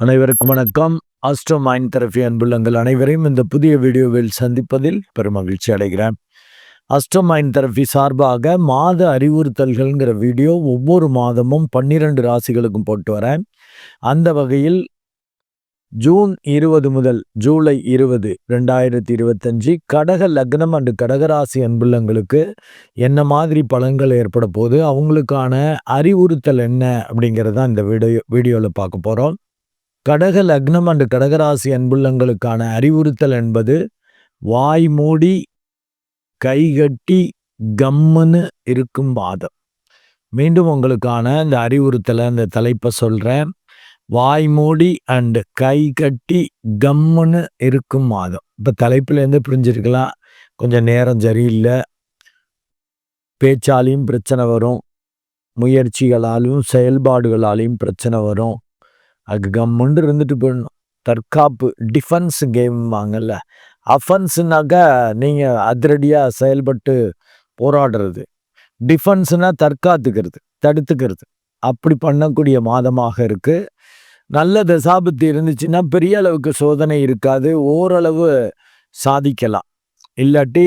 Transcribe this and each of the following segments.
அனைவருக்கும் வணக்கம். Astro mind therapy அன்புள்ளங்கள் அனைவரையும் இந்த புதிய வீடியோவில் சந்திப்பதில் பெருமகிழ்ச்சி அடைகிறேன். ஆஸ்ட்ரோ மைண்ட் தெரபி சார்பாக மாத அறிவுறுத்தல்கள்ங்கிற வீடியோ ஒவ்வொரு மாதமும் பன்னிரண்டு ராசிகளுக்கும் போட்டு வரேன். அந்த வகையில் ஜூன் இருபது முதல் ஜூலை இருபது ரெண்டாயிரத்தி இருபத்தஞ்சி கடக லக்னம் அண்டு கடகராசி அன்புள்ளங்களுக்கு என்ன மாதிரி பலன்கள் ஏற்பட போது அவங்களுக்கான அறிவுறுத்தல் என்ன அப்படிங்கிறத இந்த வீடியோ வீடியோவில் பார்க்க போகிறோம் கடக லக்னம் அண்டு கடகராசி அன்புள்ளங்களுக்கான அறிவுறுத்தல் என்பது வாய் மூடி கைகட்டி கம்முன்னு இருக்கும் பாதம். மீண்டும் உங்களுக்கான இந்த அறிவுறுத்தலை இந்த தலைப்பை சொல்கிறேன் வாய் மூடி அண்டு கை கட்டி கம்முன்னு இருக்கும் மாதம் இப்போ தலைப்புலேருந்து பிரிஞ்சிருக்கலாம். கொஞ்சம் நேரம் சரியில்லை. பேச்சாலையும் பிரச்சனை வரும். முயற்சிகளாலும் செயல்பாடுகளாலையும் பிரச்சனை வரும். அதுக்கு கம்முண்டு இருந்துட்டு போயிடணும். தற்காப்பு டிஃபென்ஸ் கேம் வாங்கல்ல. அஃபென்ஸுனாக்கா நீங்கள் அதிரடியாக செயல்பட்டு போராடுறது. டிஃபென்ஸ்னால் தற்காத்துக்கிறது தடுத்துக்கிறது. அப்படி பண்ணக்கூடிய மாதமாக இருக்குது நல்ல தசாபத்து இருந்துச்சுன்னா பெரிய அளவுக்கு சோதனை இருக்காது. ஓரளவு சாதிக்கலாம். இல்லாட்டி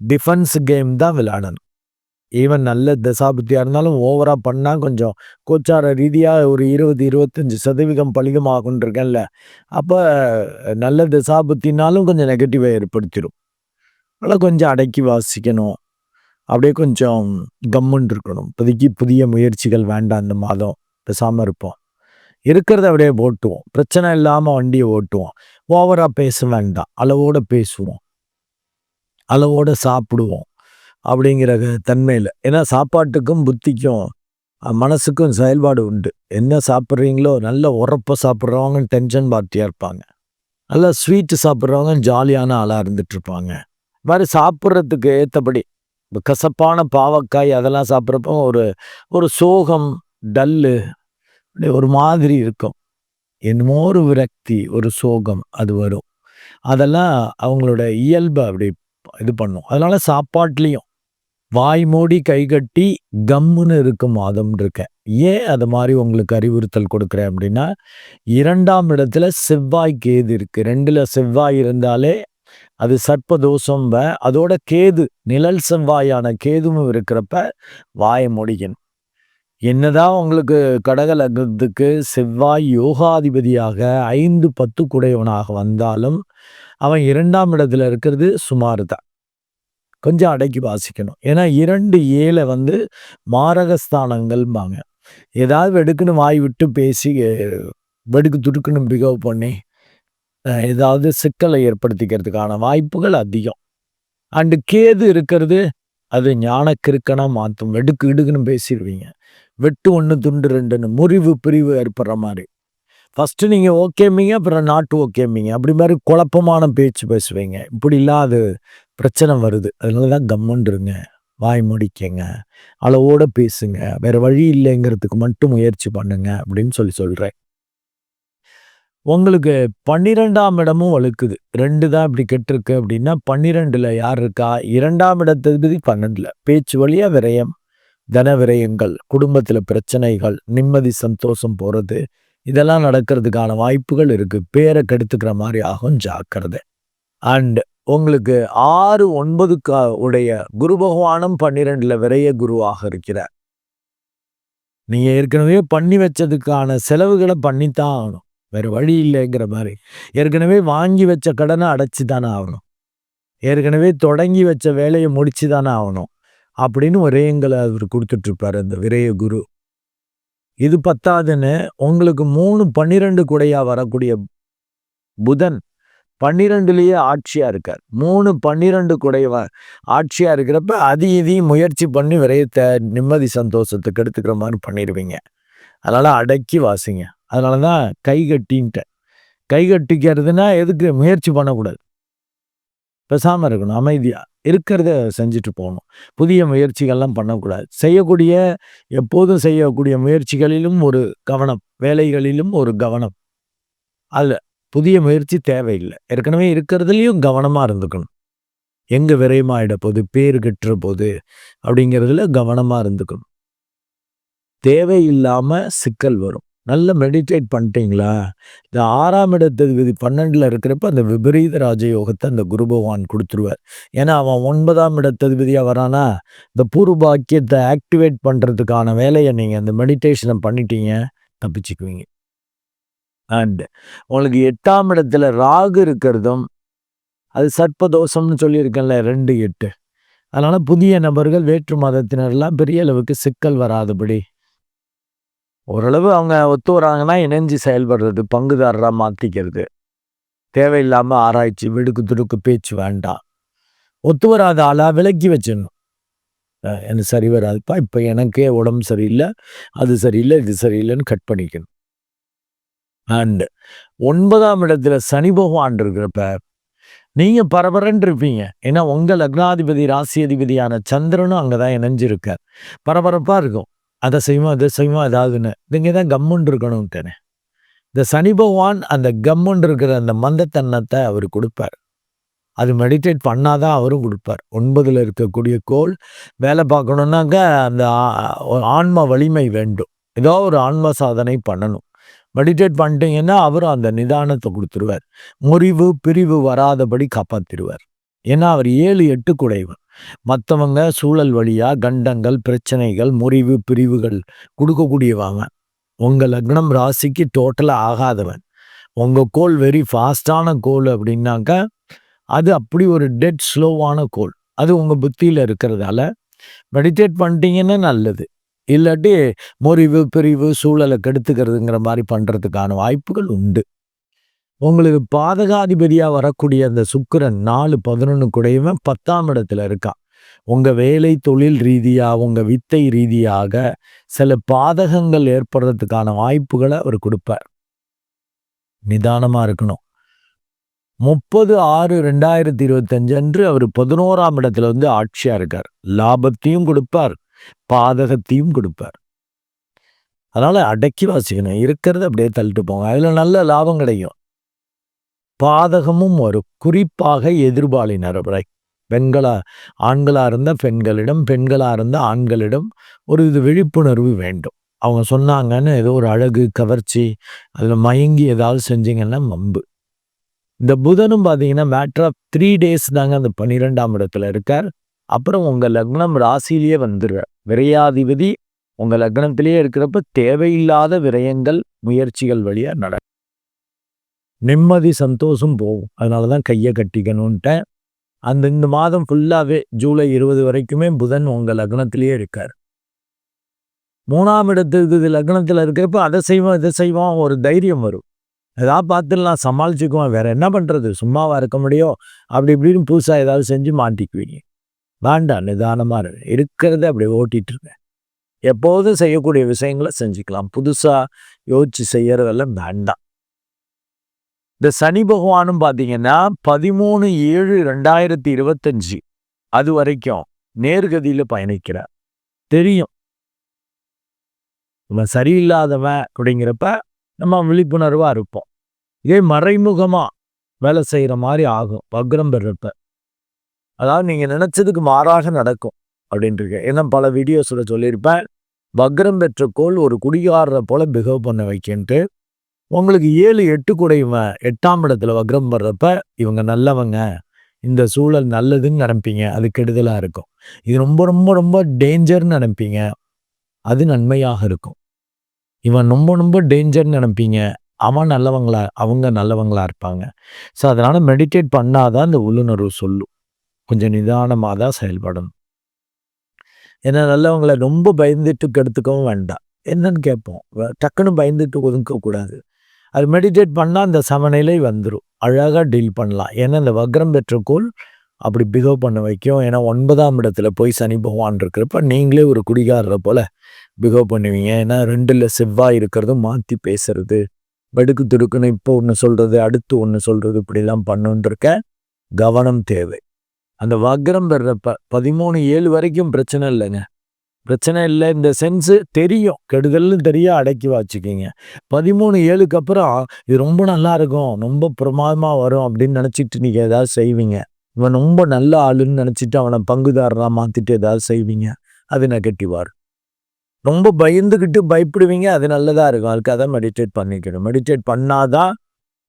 டிஃபென்ஸ் கேம் தான் விளையாடணும். ஈவன் நல்ல தசாபுத்தியாக இருந்தாலும் ஓவராக பண்ணால் கொஞ்சம் கோச்சார ரீதியாக ஒரு இருபது இருபத்தஞ்சி சதவீதம் பலிகமாகுன்னு இருக்கேன்ல அப்போ நல்ல தசாபுத்தினாலும் கொஞ்சம் நெகட்டிவாக ஏற்படுத்திடும் அதெல்லாம் கொஞ்சம் அடக்கி வாசிக்கணும். அப்படியே கொஞ்சம் கம்முன்னு இருக்கணும். இப்போதைக்கு புதிய முயற்சிகள் வேண்டாம் இந்த மாதம். பேசாமல் இருப்போம். இருக்கிறத அப்படியே ஓட்டுவோம். பிரச்சனை இல்லாமல் வண்டியை ஓட்டுவோம். ஓவராக பேச வேண்டாம். அளவோடு பேசுவோம். அளவோடு சாப்பிடுவோம். அப்படிங்கிற தன்மையில். ஏன்னா சாப்பாட்டுக்கும் புத்திக்கும் மனசுக்கும் செயல்பாடு உண்டு. என்ன சாப்பிட்றீங்களோ நல்ல உரப்பை சாப்பிட்றவங்க டென்ஷன் பார்ட்டியாக இருப்பாங்க. நல்லா ஸ்வீட்டு சாப்பிட்றவங்க ஜாலியான ஆளாக இருந்துட்டுருப்பாங்க இது மாதிரி சாப்பிட்றதுக்கு ஏற்றபடி இப்போ கசப்பான பாவக்காய் அதெல்லாம் சாப்பிட்றப்போ ஒரு ஒரு சோகம் டல்லு அப்படி ஒரு மாதிரி இருக்கும். என்னமோ ஒரு விரக்தி ஒரு சோகம் அது வரும். அதெல்லாம் அவங்களோட இயல்பை அப்படி இது பண்ணும். அதனால் சாப்பாட்லேயும் வாய் மூடி கைகட்டி கம்முன்னு இருக்கும் மாதம் இருக்கேன். ஏன் அது மாதிரி உங்களுக்கு அறிவுறுத்தல் கொடுக்குறேன் அப்படின்னா இரண்டாம் இடத்துல செவ்வாய் கேது இருக்குது ரெண்டில் செவ்வாய் இருந்தாலே அது சர்ப்பதோஷம் அதோட கேது நிழல் செவ்வாயான கேதுவும் இருக்கிறப்ப வாய முடிக்கணும். என்னதான் உங்களுக்கு கடக லக்னத்துக்கு செவ்வாய் யோகாதிபதியாக ஐந்து பத்து குடையவனாக வந்தாலும் அவன் இரண்டாம் இடத்துல இருக்கிறது சுமார் தான் கொஞ்சம் அடக்கி வாசிக்கணும். ஏன்னா இரண்டு ஏழை வந்து மாரகஸ்தானங்கள்பாங்க ஏதாவது வெடுக்குன்னு வாய் விட்டு பேசி வெடுக்கு துடுக்குன்னு பிகவ் பண்ணி ஏதாவது சிக்கலை ஏற்படுத்திக்கிறதுக்கான வாய்ப்புகள் அதிகம். அண்டு கேது இருக்கிறது அது ஞானக்கிருக்கனாக மாற்றும் வெடுக்கு இடுக்குன்னு பேசிடுவீங்க வெட்டு ஒன்று துண்டு ரெண்டுன்னு முறிவு பிரிவு ஏற்படுற மாதிரி. ஃபஸ்ட்டு நீங்கள் ஓகேமிங்க அப்புறம் நாட்டு ஓகேமிங்க அப்படி மாதிரி குழப்பமான பேச்சு பேசுவீங்க. இப்படி அது பிரச்சனை வருது. அதனால தான் கம்முன்ருங்க வாய் முடிக்கங்க. அளவோட பேசுங்க. வேற வழி இல்லைங்கிறதுக்கு மட்டும் முயற்சி பண்ணுங்க அப்படின்னு சொல்லி சொல்கிறேன் உங்களுக்கு பன்னிரெண்டாம் இடமும் வழுக்குது ரெண்டு தான் இப்படி கெட்டிருக்கு அப்படின்னா பன்னிரெண்டுல யார் இருக்கா? இரண்டாம் இடத்தபதி பன்னெண்டுல. பேச்சு வழியா விரயம் தன விரயங்கள் குடும்பத்தில் பிரச்சனைகள் நிம்மதி சந்தோஷம் போகிறது இதெல்லாம் நடக்கிறதுக்கான வாய்ப்புகள் இருக்குது பேரை கெடுத்துக்கிற மாதிரி ஆகும் ஜாக்கிரதை. அண்ட் உங்களுக்கு ஆறு ஒன்பதுக்கு உடைய குரு பகவானும் பன்னிரெண்டில் விரைய குருவாக இருக்கிறார். நீங்கள் ஏற்கனவே பண்ணி வச்சதுக்கான செலவுகளை பண்ணித்தான் ஆகணும். வேறு வழி இல்லைங்கிற மாதிரி. ஏற்கனவே வாங்கி வச்ச கடனை அடைச்சி தானே ஆகணும். ஏற்கனவே தொடங்கி வச்ச வேலையை முடிச்சு தானே ஆகணும். அப்படின்னு ஒரேங்களை அவர் கொடுத்துட்ருப்பார் அந்த விரைய குரு. இது பத்தாதுன்னு உங்களுக்கு மூணு பன்னிரெண்டு குடையாக வரக்கூடிய புதன் பன்னிரெண்டுலேயே ஆட்சியாக இருக்கார். மூணு பன்னிரெண்டு குடைவ ஆட்சியாக இருக்கிறப்ப அதி இதையும் முயற்சி பண்ணி விரையத்தை நிம்மதி சந்தோஷத்துக்கு எடுத்துக்கிற மாதிரி பண்ணிடுவீங்க அதனால் அடக்கி வாசிங்க. அதனால தான் கை கட்டின்ட்டேன். கை கட்டிக்கிறதுனா எதுக்கு முயற்சி பண்ணக்கூடாது. பேசாமல் இருக்கணும் அமைதியாக இருக்கிறத செஞ்சுட்டு போகணும். புதிய முயற்சிகள்லாம் பண்ணக்கூடாது. செய்யக்கூடிய எப்போதும் செய்யக்கூடிய முயற்சிகளிலும் ஒரு கவனம் வேலைகளிலும் ஒரு கவனம். அதில் புதிய முயற்சி தேவையில்லை. ஏற்கனவே இருக்கிறதுலையும் கவனமாக இருந்துக்கணும். எங்கே விரயமாயிட போது பேர் கட்டுற போது அப்படிங்கிறதுல கவனமாக இருந்துக்கணும். தேவையில்லாமல் சிக்கல் வரும். நல்ல மெடிடேட் பண்ணிட்டீங்களா? இந்த ஆறாம் இடத்ததிபதி பன்னெண்டில் இருக்கிறப்ப அந்த விபரீத ராஜயோகத்தை அந்த குரு பகவான் கொடுத்துருவார். ஏன்னா அவன் ஒன்பதாம் இடத்ததிபதியாக வரானா இந்த பூர்வாக்கியத்தை ஆக்டிவேட் பண்ணுறதுக்கான வேலையை நீங்கள் அந்த மெடிடேஷனை பண்ணிட்டீங்க தப்பிச்சுக்குவீங்க. அண்ட் உங்களுக்கு எட்டாம் இடத்துல ராகு இருக்கிறதும் அது சர்ப்பதோஷம்னு சொல்லியிருக்கேன்ல ரெண்டு எட்டு. அதனால் புதிய நபர்கள் வேற்று மதத்தினர்லாம் பெரிய அளவுக்கு சிக்கல் வராதபடி. ஓரளவு அவங்க ஒத்து வராங்கன்னா இணைஞ்சு செயல்படுறது பங்குதாரராக மாற்றிக்கிறது தேவையில்லாமல் ஆராய்ச்சி விடுக்கு துடுக்கு பேச்சு வேண்டாம். ஒத்து வராத ஆளாக விலக்கி வச்சிடணும். எனக்கு சரி வராதுப்பா இப்போ எனக்கே உடம்பு சரியில்லை அது சரியில்லை இது சரியில்லைன்னு கட் பண்ணிக்கணும். அண்டு ஒன்பதாம் இடத்துல சனி பகவான் இருக்கிறப்ப நீங்கள் பரபரன்னு இருப்பீங்க ஏன்னா உங்கள் லக்னாதிபதி ராசி அதிபதியான சந்திரனும் அங்கே தான் இணைஞ்சிருக்கார். பரபரப்பாக இருக்கும். அதை செய்வோம் அதை செய்வோம் ஏதாவதுன்னு. நீங்கள் தான் கம்முன்னு இருக்கணும்ட்டேனே இந்த சனி பகவான் அந்த கம்முன்னு இருக்கிற அந்த மந்தத்தன்னத்தை அவர் கொடுப்பார். அது மெடிடேட் பண்ணாதான் அவரும் கொடுப்பார். ஒன்பதில் இருக்கக்கூடிய கோல் வேலை பார்க்கணுன்னாக்க அந்த ஆன்ம வலிமை வேண்டும். ஏதோ ஒரு ஆன்ம சாதனை பண்ணணும். மெடிடேட் பண்ணிட்டீங்கன்னா அவரும் அந்த நிதானத்தை கொடுத்துருவார். முறிவு பிரிவு வராதபடி காப்பாற்றிடுவார் ஏன்னா அவர் ஏழு எட்டு குடைவர். மற்றவங்க சூழல் வழியாக கண்டங்கள் பிரச்சனைகள் முறிவு பிரிவுகள் கொடுக்கக்கூடியவாங்க உங்கள் லக்னம் ராசிக்கு டோட்டலாக ஆகாதவன். உங்கள் கோல் வெரி ஃபாஸ்டான கோல் அப்படின்னாக்கா அது அப்படி ஒரு டெட் ஸ்லோவான கோல். அது உங்கள் புத்தியில் இருக்கிறதால. மெடிடேட் பண்ணிட்டீங்கன்னா நல்லது. இல்லாட்டி முறிவு பிரிவு சூழலை கெடுத்துக்கிறதுங்கிற மாதிரி பண்ணுறதுக்கான வாய்ப்புகள் உண்டு. உங்களுக்கு பாதகாதிபதியாக வரக்கூடிய அந்த சுக்கரன் நாலு பதினொன்று கூடயுமே பத்தாம் இடத்துல இருக்கான். உங்கள் வேலை தொழில் ரீதியாக உங்கள் வித்தை ரீதியாக சில பாதகங்கள் ஏற்படுறதுக்கான வாய்ப்புகளை அவர் கொடுப்பார். நிதானமாக இருக்கணும். முப்பது ஆறு ரெண்டாயிரத்தி இருபத்தஞ்சு அன்று அவர் பதினோராம் இடத்துல வந்து ஆட்சியாக இருக்கார். லாபத்தையும் கொடுப்பார். பாதகத்தையும் கொடுப்பார். அதனால் அடக்கி வாசிக்கணும். இருக்கிறத அப்படியே தள்ளிட்டு போங்க. அதில் நல்ல லாபம் கிடைக்கும். பாதகமும் வரும். குறிப்பாக எதிர்பாலினர் வரை பெண்களா ஆண்களாக இருந்தால் பெண்களிடம் பெண்களாக இருந்தால் ஆண்களிடம் ஒரு இது விழிப்புணர்வு வேண்டும். அவங்க சொன்னாங்கன்னு ஏதோ ஒரு அழகு கவர்ச்சி அதில் மயங்கி ஏதாவது செஞ்சீங்கன்னா மம்பு. இந்த புதனும் பார்த்தீங்கன்னா மேட்ரு ஆஃப் த்ரீ டேஸ் தாங்க அந்த பன்னிரெண்டாம் இடத்துல இருக்கார். அப்புறம் உங்கள் லக்னம் ராசிலேயே வந்துடுற விரையாதிபதி உங்கள் லக்னத்திலேயே இருக்கிறப்ப தேவையில்லாத விரயங்கள் முயற்சிகள் வழியாக நட. நிம்மதி சந்தோஷம் போகும். அதனால தான் கையை கட்டிக்கணுன்ட்டேன் அந்த இந்த மாதம் ஃபுல்லாகவே ஜூலை இருபது வரைக்குமே புதன் உங்கள் லக்னத்திலேயே இருக்கார். மூணாம் இடத்துக்கு இது லக்னத்தில் இருக்கிறப்ப அதை செய்வோம் இதை செய்வோம் ஒரு தைரியம் வரும். ஏதாவது பார்த்துலாம் சமாளிச்சுக்குவோம் வேற என்ன பண்ணுறது சும்மாவாக இருக்க முடியும்? அப்படி இப்படின்னு புதுசாக ஏதாவது செஞ்சு மாட்டிக்குவீங்க. வேண்டாம் நிதானமாக இருக்கிறத அப்படி ஓட்டிகிட்டு இருக்கேன் எப்போதும் செய்யக்கூடிய விஷயங்களை செஞ்சுக்கலாம். புதுசாக யோசிச்சு செய்கிறதெல்லாம் வேண்டாம். இந்த சனி பகவானும் பார்த்தீங்கன்னா பதிமூணு ஏழு ரெண்டாயிரத்தி இருபத்தஞ்சி அது வரைக்கும் நேர்கதியில் பயணிக்கிறார். தெரியும். நம்ம சரியில்லாதவன் அப்படிங்கிறப்ப நம்ம விழிப்புணர்வாக இருப்போம். இதே மறைமுகமாக வேலை செய்கிற மாதிரி ஆகும். வக்ரம் பெறப்ப அதாவது நீங்கள் நினச்சதுக்கு மாறாக நடக்கும் அப்படின்ட்டு ஏன்னா பல வீடியோஸில் சொல்லியிருப்பேன் வக்ரம் பெற்ற கோள் ஒரு குடிகாரரை போல் பிஹேவ் பண்ண வைக்கின்ட்டு உங்களுக்கு ஏழு எட்டு கூடையுவன் எட்டாம் இடத்துல வக்ரம் படுறப்ப இவங்க நல்லவங்க இந்த சூழல் நல்லதுன்னு நினைப்பீங்க அது கெடுதலாக இருக்கும். இது ரொம்ப ரொம்ப ரொம்ப டேஞ்சர்னு நினைப்பீங்க அது நன்மையாக இருக்கும். இவன் ரொம்ப ரொம்ப டேஞ்சர்னு நினைப்பீங்க அவன் நல்லவங்களா அவங்க நல்லவங்களா இருப்பாங்க. ஸோ அதனால் மெடிடேட் பண்ணாதான் இந்த உள்ளுணர்வு சொல்லும். கொஞ்சம் நிதானமாக தான் செயல்படணும். ஏன்னா நல்லவங்களை ரொம்ப பயந்துட்டு கெடுத்துக்கவும் வேண்டாம். என்னன்னு கேட்போம். டக்குன்னு பயந்துட்டு ஒதுக்கக்கூடாது அது மெடிடேட் பண்ணால் அந்த சமநிலை வந்துடும் அழகாக டீல் பண்ணலாம். ஏன்னா இந்த வக்ரம் பெற்ற கோள் அப்படி பிகவ் பண்ண வைக்கும். ஏன்னா ஒன்பதாம் இடத்துல போய் சனி பகவான் இருக்கிறப்ப நீங்களே ஒரு குடிகாரரை போல் பிகவ் பண்ணுவீங்க. ஏன்னா ரெண்டில் செவ்வாய் இருக்கிறதும் மாற்றி பேசுறது. வெடுக்கு துடுக்குன்னு இப்போ ஒன்று சொல்கிறது அடுத்து ஒன்று சொல்கிறது இப்படிலாம் பண்ணுன்றிருக்க கவனம் தேவை. அந்த வக்ரம் பெறப்ப பதிமூணு ஏழு வரைக்கும் பிரச்சனை இல்லைங்க. பிரச்சனை இல்லை இந்த சென்ஸு தெரியும். கெடுதல்னு தெரிய அடக்கி வச்சுக்கிங்க. பதிமூணு ஏழுக்கு அப்புறம் இது ரொம்ப நல்லா இருக்கும். ரொம்ப பிரமாதமாக வரும் அப்படின்னு நினச்சிட்டு நீங்கள் ஏதாவது செய்வீங்க. இவன் ரொம்ப நல்ல ஆளுன்னு நினச்சிட்டு அவனை பங்குதாரராக மாற்றிட்டு ஏதாவது செய்வீங்க. அது நெகட்டிவாக ரொம்ப பயந்துக்கிட்டு பயப்படுவீங்க அது நல்லதாக இருக்கும். அதுக்காக தான் மெடிடேட் பண்ணிக்கணும். மெடிடேட் பண்ணாதான்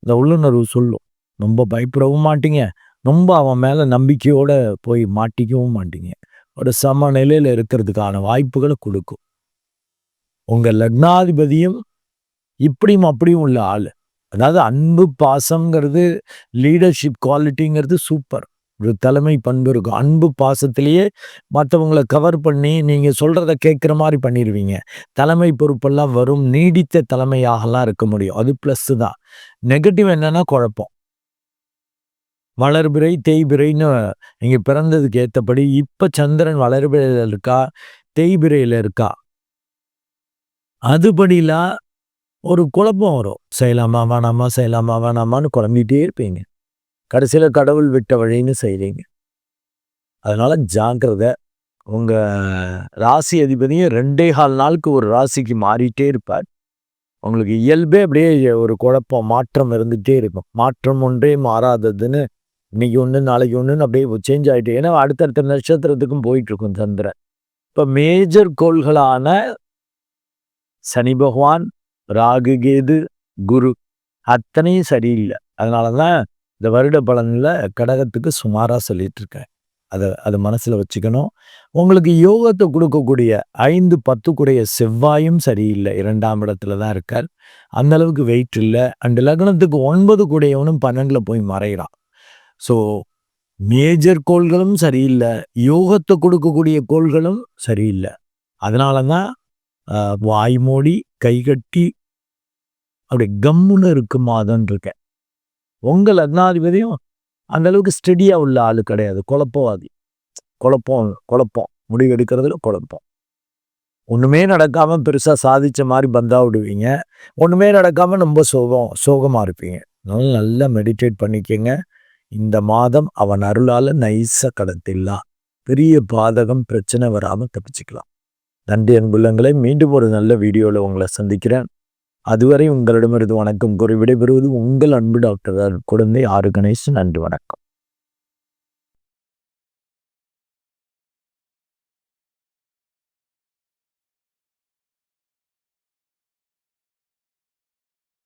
இந்த உள்ளுணர்வு சொல்லும். ரொம்ப பயப்படவும் மாட்டீங்க. ரொம்ப அவன் மேலே நம்பிக்கையோடு போய் மாட்டிக்கவும் மாட்டீங்க. ஒரு சமநிலையில் இருக்கிறதுக்கான வாய்ப்புகளை கொடுக்கும். உங்கள் லக்னாதிபதியும் இப்படியும் அப்படியும் உள்ள ஆள். அதாவது அன்பு பாசம்ங்கிறது லீடர்ஷிப் குவாலிட்டிங்கிறது சூப்பர் ஒரு தலைமை பண்பு இருக்கும். அன்பு பாசத்திலேயே மற்றவங்களை கவர் பண்ணி நீங்கள் சொல்கிறத கேட்குற மாதிரி பண்ணிடுவீங்க தலைமை பொறுப்பெல்லாம் வரும். நீடித்த தலைமையாகலாம் இருக்க முடியும். அது ப்ளஸ்ஸு தான். நெகட்டிவ் என்னென்னா குழப்பம். வளர்பிறை தேய்பிறைன்னு இங்கே பிறந்ததுக்கு ஏற்றபடி இப்போ சந்திரன் வளர்பிறையில் இருக்கா தேய்பிறையில் இருக்கா? அதுபடிலாம் ஒரு குழப்பம் வரும். செய்யலாமா வேணாமா செய்யலாமா வேணாமான்னு குழம்பிகிட்டே இருப்பீங்க. கடைசியில் கடவுள் விட்ட வழின்னு செய்கிறீங்க அதனால் ஜாக்கிரதை உங்கள் ராசி அதிபதியும் ரெண்டே கால் நாளுக்கு ஒரு ராசிக்கு மாறிட்டே இருப்பார். உங்களுக்கு இயல்பே அப்படியே ஒரு குழப்பம் மாற்றம் இருந்துகிட்டே இருக்கும். மாற்றம் ஒன்றே மாறாததுன்னு இன்னைக்கு ஒன்று நாளைக்கு ஒன்றுன்னு அப்படியே சேஞ்ச் ஆகிட்டு ஏன்னா அடுத்தடுத்த நட்சத்திரத்துக்கும் போயிட்டுருக்கும் சந்திரன். இப்போ மேஜர் கோள்களான சனி பகவான் ராகு கேது குரு அத்தனையும் சரியில்லை. அதனால தான் இந்த வருட பலனில் கடகத்துக்கு சுமாராக சொல்லிட்டு இருக்கேன் அதை அதை மனசில் வச்சுக்கணும். உங்களுக்கு யோகத்தை கொடுக்கக்கூடிய ஐந்து பத்துக்குடைய செவ்வாயும் சரியில்லை. இரண்டாம் இடத்துல தான் இருக்கார். அந்த அளவுக்கு வெயிட் இல்லை. அண்டு லக்னத்துக்கு ஒன்பது கூடையவனும் பன்னெண்டில் போய் மறைகிறான். ஸோ மேஜர் கோள்களும் சரியில்லை. யோகத்தை கொடுக்கக்கூடிய கோள்களும் சரியில்லை. அதனால தான் வாய் மூடி கைகட்டி அப்படி கம்முன்னு இருக்குமாதன் இருக்கேன். உங்கள் லக்னாதிபதியும் அந்த அளவுக்கு ஸ்டெடியாக உள்ள ஆள் கிடையாது. குழப்பவாதி. குழப்பம் குழப்பம். முடிவெடுக்கிறதுல குழப்பம். ஒன்றுமே நடக்காமல் பெருசாக சாதித்த மாதிரி பந்தா விடுவீங்க. ஒன்றுமே நடக்காமல் ரொம்ப சோகம் சோகமாக இருப்பீங்க. அதனால நல்லா மெடிடேட் பண்ணிக்கங்க. இந்த மாதம் அவன் அருளால் நைஸாக கடத்திடலாம். பெரிய பாதகம் பிரச்சனை வராமல் தப்பிச்சுக்கலாம். நன்றி அன்புள்ளங்களை மீண்டும் ஒரு நல்ல வீடியோவில் உங்களை சந்திக்கிறேன். அதுவரை உங்களிடமிருந்து வணக்கம் கூறி விடைபெறுவது உங்கள் அன்பு டாக்டர் குழந்தை ஆறு கணேசன். நன்றி வணக்கம்.